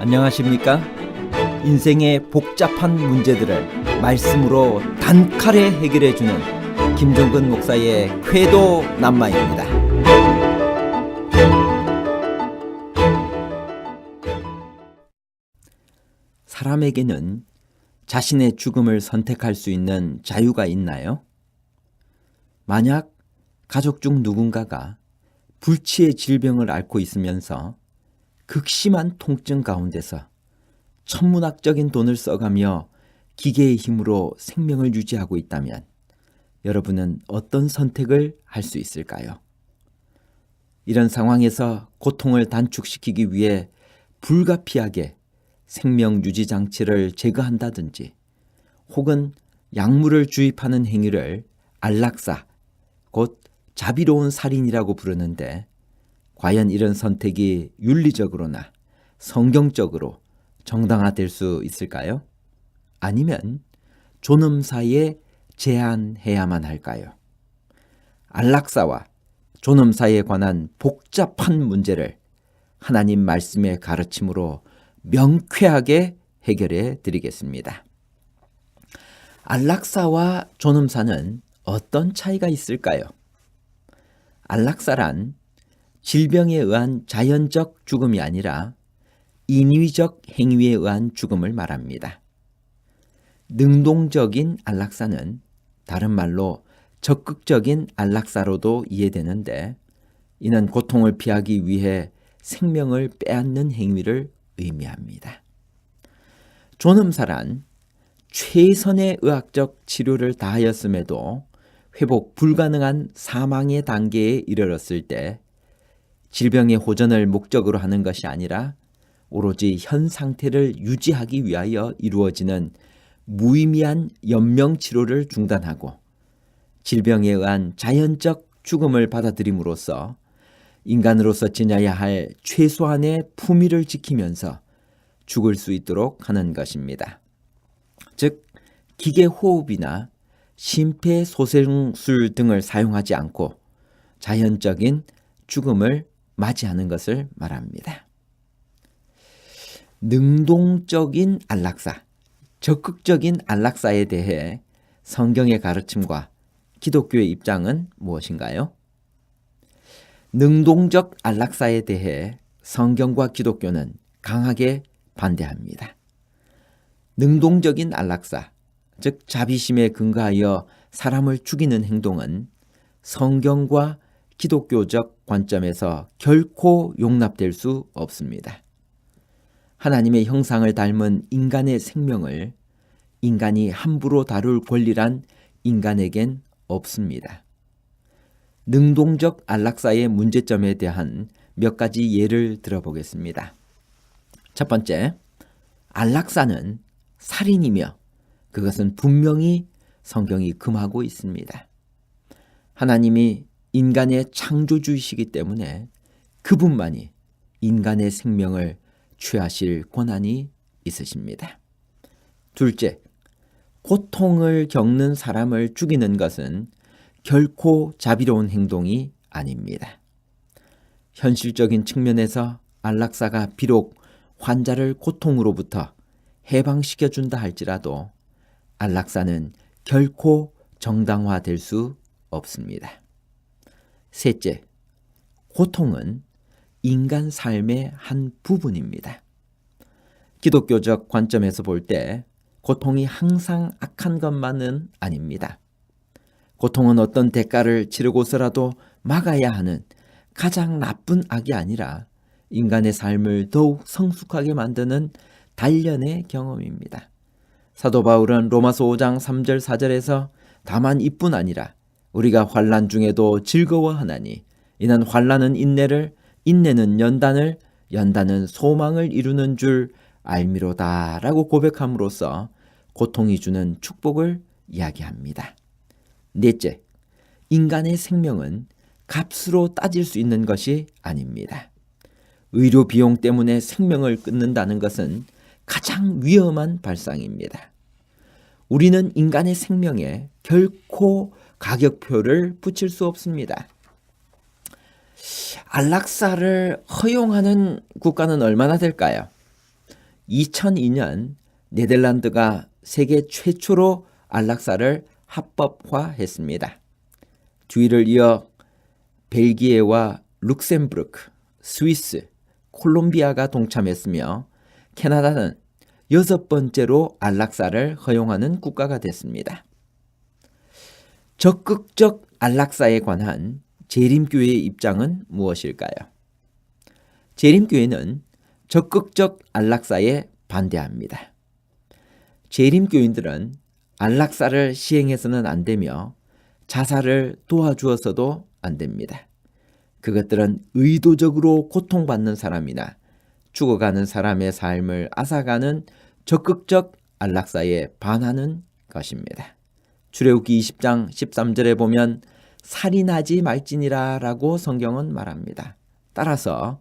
안녕하십니까? 인생의 복잡한 문제들을 말씀으로 단칼에 해결해 주는 김정근 목사의 쾌도 남마입니다. 사람에게는 자신의 죽음을 선택할 수 있는 자유가 있나요? 만약 가족 중 누군가가 불치의 질병을 앓고 있으면서 극심한 통증 가운데서 천문학적인 돈을 써가며 기계의 힘으로 생명을 유지하고 있다면 여러분은 어떤 선택을 할 수 있을까요? 이런 상황에서 고통을 단축시키기 위해 불가피하게 생명 유지 장치를 제거한다든지 혹은 약물을 주입하는 행위를 안락사, 곧 자비로운 살인이라고 부르는데 과연 이런 선택이 윤리적으로나 성경적으로 정당화될 수 있을까요? 아니면 존엄사에 제한해야만 할까요? 안락사와 존엄사에 관한 복잡한 문제를 하나님 말씀의 가르침으로 명쾌하게 해결해 드리겠습니다. 안락사와 존엄사는 어떤 차이가 있을까요? 안락사란 질병에 의한 자연적 죽음이 아니라 인위적 행위에 의한 죽음을 말합니다. 능동적인 안락사는 다른 말로 적극적인 안락사로도 이해되는데 이는 고통을 피하기 위해 생명을 빼앗는 행위를 의미합니다. 존엄사란 최선의 의학적 치료를 다하였음에도 회복 불가능한 사망의 단계에 이르렀을 때 질병의 호전을 목적으로 하는 것이 아니라 오로지 현 상태를 유지하기 위하여 이루어지는 무의미한 연명 치료를 중단하고 질병에 의한 자연적 죽음을 받아들임으로써 인간으로서 지녀야 할 최소한의 품위를 지키면서 죽을 수 있도록 하는 것입니다. 즉 기계 호흡이나 심폐소생술 등을 사용하지 않고 자연적인 죽음을 맞이하는 것을 말합니다. 능동적인 안락사, 적극적인 안락사에 대해 성경의 가르침과 기독교의 입장은 무엇인가요? 능동적 안락사에 대해 성경과 기독교는 강하게 반대합니다. 능동적인 안락사, 즉 자비심에 근거하여 사람을 죽이는 행동은 성경과 기독교적 관점에서 결코 용납될 수 없습니다. 하나님의 형상을 닮은 인간의 생명을 인간이 함부로 다룰 권리란 인간에겐 없습니다. 능동적 안락사의 문제점에 대한 몇 가지 예를 들어보겠습니다. 첫 번째, 안락사는 살인이며 그것은 분명히 성경이 금하고 있습니다. 하나님이 인간의 창조주이시기 때문에 그분만이 인간의 생명을 취하실 권한이 있으십니다. 둘째, 고통을 겪는 사람을 죽이는 것은 결코 자비로운 행동이 아닙니다. 현실적인 측면에서 안락사가 비록 환자를 고통으로부터 해방시켜 준다 할지라도 안락사는 결코 정당화될 수 없습니다. 셋째, 고통은 인간 삶의 한 부분입니다. 기독교적 관점에서 볼 때 고통이 항상 악한 것만은 아닙니다. 고통은 어떤 대가를 치르고서라도 막아야 하는 가장 나쁜 악이 아니라 인간의 삶을 더욱 성숙하게 만드는 단련의 경험입니다. 사도 바울은 로마서 5장 3절 4절에서 다만 이뿐 아니라 우리가 환란 중에도 즐거워하나니 이는 환란은 인내를 인내는 연단을 연단은 소망을 이루는 줄 알미로다라고 고백함으로써 고통이 주는 축복을 이야기합니다. 넷째, 인간의 생명은 값으로 따질 수 있는 것이 아닙니다. 의료 비용 때문에 생명을 끊는다는 것은 가장 위험한 발상입니다. 우리는 인간의 생명에 결코 가격표를 붙일 수 없습니다. 안락사를 허용하는 국가는 얼마나 될까요? 2002년 네덜란드가 세계 최초로 안락사를 합법화했습니다. 뒤를 이어 벨기에와 룩셈부르크, 스위스, 콜롬비아가 동참했으며 캐나다는 여섯 번째로 안락사를 허용하는 국가가 됐습니다. 적극적 안락사에 관한 재림교회의 입장은 무엇일까요? 재림교회는 적극적 안락사에 반대합니다. 재림교인들은 안락사를 시행해서는 안 되며 자살을 도와주어서도 안 됩니다. 그것들은 의도적으로 고통받는 사람이나 죽어가는 사람의 삶을 앗아가는 적극적 안락사에 반하는 것입니다. 출애굽기 20장 13절에 보면 살인하지 말지니라라고 성경은 말합니다. 따라서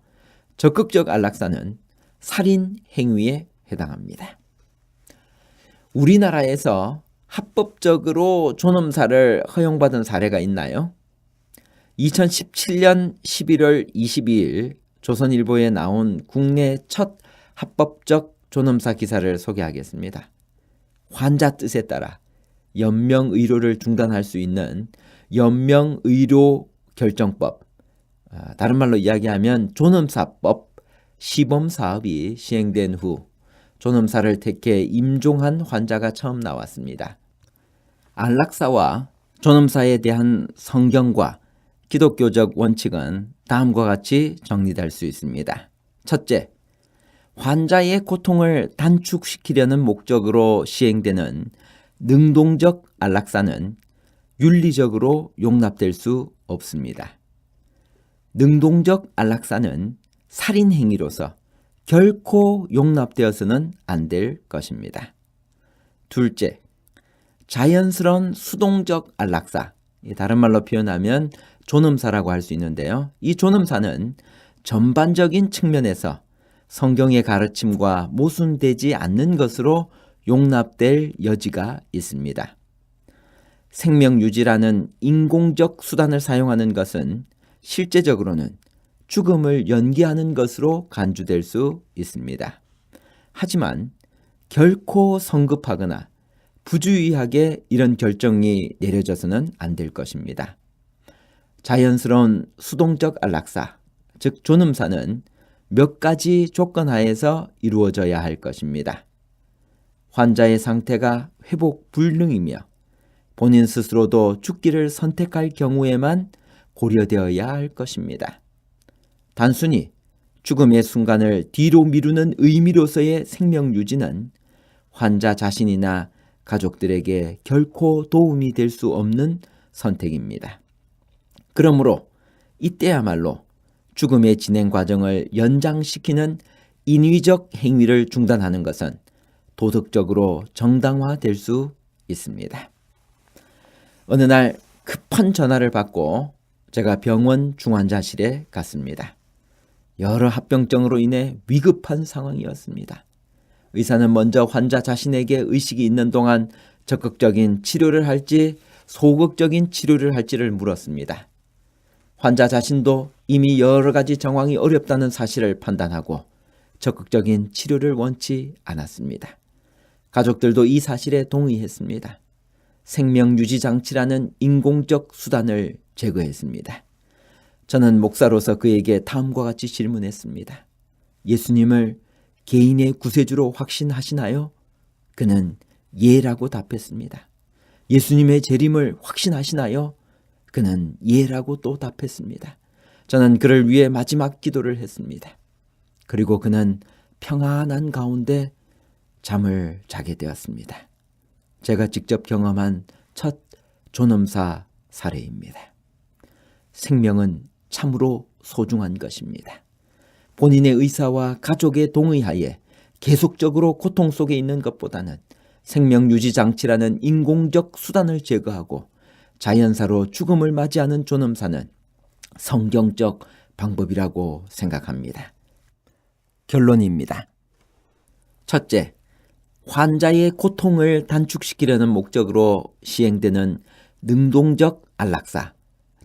적극적 안락사는 살인 행위에 해당합니다. 우리나라에서 합법적으로 존엄사를 허용받은 사례가 있나요? 2017년 11월 22일 조선일보에 나온 국내 첫 합법적 존엄사 기사를 소개하겠습니다. 환자 뜻에 따라 연명 의료를 중단할 수 있는 연명 의료 결정법, 아, 다른 말로 이야기하면 존엄사법 시범 사업이 시행된 후 존엄사를 택해 임종한 환자가 처음 나왔습니다. 안락사와 존엄사에 대한 성경과 기독교적 원칙은 다음과 같이 정리될 수 있습니다. 첫째, 환자의 고통을 단축시키려는 목적으로 시행되는 능동적 안락사는 윤리적으로 용납될 수 없습니다. 능동적 안락사는 살인 행위로서 결코 용납되어서는 안 될 것입니다. 둘째, 자연스러운 수동적 안락사, 다른 말로 표현하면 존엄사라고 할 수 있는데요. 이 존엄사는 전반적인 측면에서 성경의 가르침과 모순되지 않는 것으로 용납될 여지가 있습니다. 생명 유지라는 인공적 수단을 사용하는 것은 실제적으로는 죽음을 연기하는 것으로 간주될 수 있습니다. 하지만 결코 성급하거나 부주의하게 이런 결정이 내려져서는 안 될 것입니다. 자연스러운 수동적 안락사, 즉 존음사는 몇 가지 조건 하에서 이루어져야 할 것입니다. 환자의 상태가 회복 불능이며 본인 스스로도 죽기를 선택할 경우에만 고려되어야 할 것입니다. 단순히 죽음의 순간을 뒤로 미루는 의미로서의 생명 유지는 환자 자신이나 가족들에게 결코 도움이 될 수 없는 선택입니다. 그러므로 이때야말로 죽음의 진행 과정을 연장시키는 인위적 행위를 중단하는 것은 도덕적으로 정당화될 수 있습니다. 어느 날 급한 전화를 받고 제가 병원 중환자실에 갔습니다. 여러 합병증으로 인해 위급한 상황이었습니다. 의사는 먼저 환자 자신에게 의식이 있는 동안 적극적인 치료를 할지 소극적인 치료를 할지를 물었습니다. 환자 자신도 이미 여러 가지 정황이 어렵다는 사실을 판단하고 적극적인 치료를 원치 않았습니다. 가족들도 이 사실에 동의했습니다. 생명 유지 장치라는 인공적 수단을 제거했습니다. 저는 목사로서 그에게 다음과 같이 질문했습니다. 예수님을 개인의 구세주로 확신하시나요? 그는 예라고 답했습니다. 예수님의 재림을 확신하시나요? 그는 예라고 또 답했습니다. 저는 그를 위해 마지막 기도를 했습니다. 그리고 그는 평안한 가운데 잠을 자게 되었습니다. 제가 직접 경험한 첫 존엄사 사례입니다. 생명은 참으로 소중한 것입니다. 본인의 의사와 가족의 동의하에 계속적으로 고통 속에 있는 것보다는 생명 유지 장치라는 인공적 수단을 제거하고 자연사로 죽음을 맞이하는 존엄사는 성경적 방법이라고 생각합니다. 결론입니다. 첫째, 환자의 고통을 단축시키려는 목적으로 시행되는 능동적 안락사,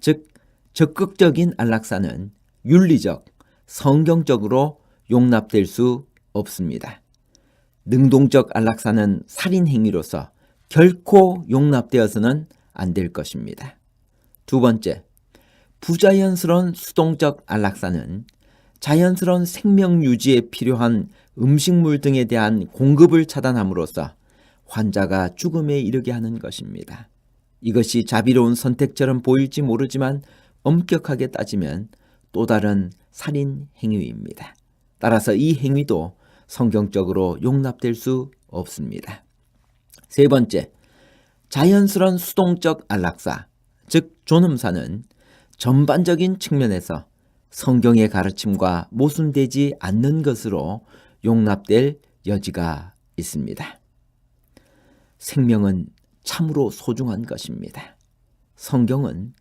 즉 적극적인 안락사는 윤리적, 성경적으로 용납될 수 없습니다. 능동적 안락사는 살인 행위로서 결코 용납되어서는 안 될 것입니다. 두 번째, 부자연스러운 수동적 안락사는 자연스러운 생명 유지에 필요한 음식물 등에 대한 공급을 차단함으로써 환자가 죽음에 이르게 하는 것입니다. 이것이 자비로운 선택처럼 보일지 모르지만 엄격하게 따지면 또 다른 살인 행위입니다. 따라서 이 행위도 성경적으로 용납될 수 없습니다. 세 번째, 자연스러운 수동적 안락사, 즉 존엄사는 전반적인 측면에서 성경의 가르침과 모순되지 않는 것으로 용납될 여지가 있습니다. 생명은 참으로 소중한 것입니다. 성경은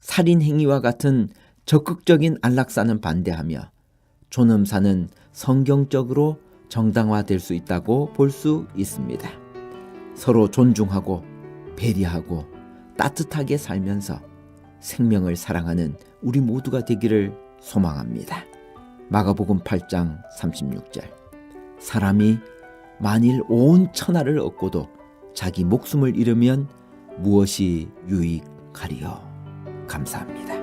살인 행위와 같은 적극적인 안락사는 반대하며 존엄사는 성경적으로 정당화될 수 있다고 볼 수 있습니다. 서로 존중하고 배려하고 따뜻하게 살면서 생명을 사랑하는 우리 모두가 되기를 소망합니다. 마가복음 8장 36절. 사람이 만일 온 천하를 얻고도 자기 목숨을 잃으면 무엇이 유익하리요? 감사합니다.